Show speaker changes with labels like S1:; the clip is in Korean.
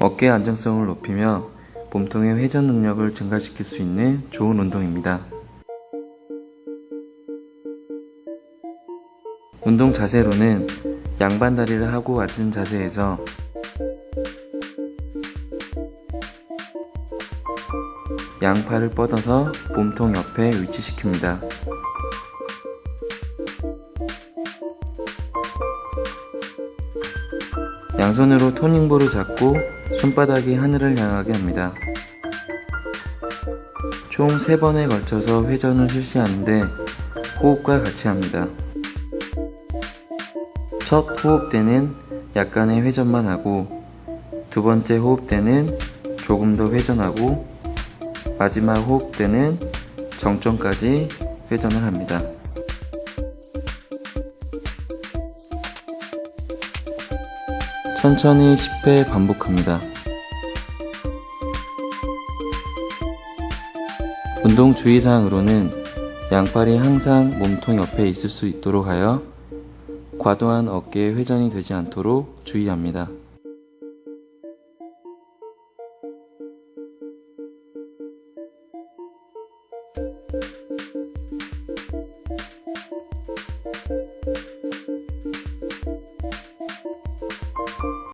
S1: 어깨 안정성을 높이며 몸통의 회전 능력을 증가시킬 수 있는 좋은 운동입니다. 운동 자세로는 양반 다리를 하고 앉은 자세에서 양팔을 뻗어서 몸통 옆에 위치시킵니다. 양손으로 토닝볼을 잡고 손바닥이 하늘을 향하게 합니다. 총 3번에 걸쳐서 회전을 실시하는데 호흡과 같이 합니다. 첫 호흡 때는 약간의 회전만 하고 두 번째 호흡 때는 조금 더 회전하고 마지막 호흡 때는 정점까지 회전을 합니다. 천천히 10회 반복합니다. 운동 주의사항으로는 양팔이 항상 몸통 옆에 있을 수 있도록 하여 과도한 어깨 회전이 되지 않도록 주의합니다.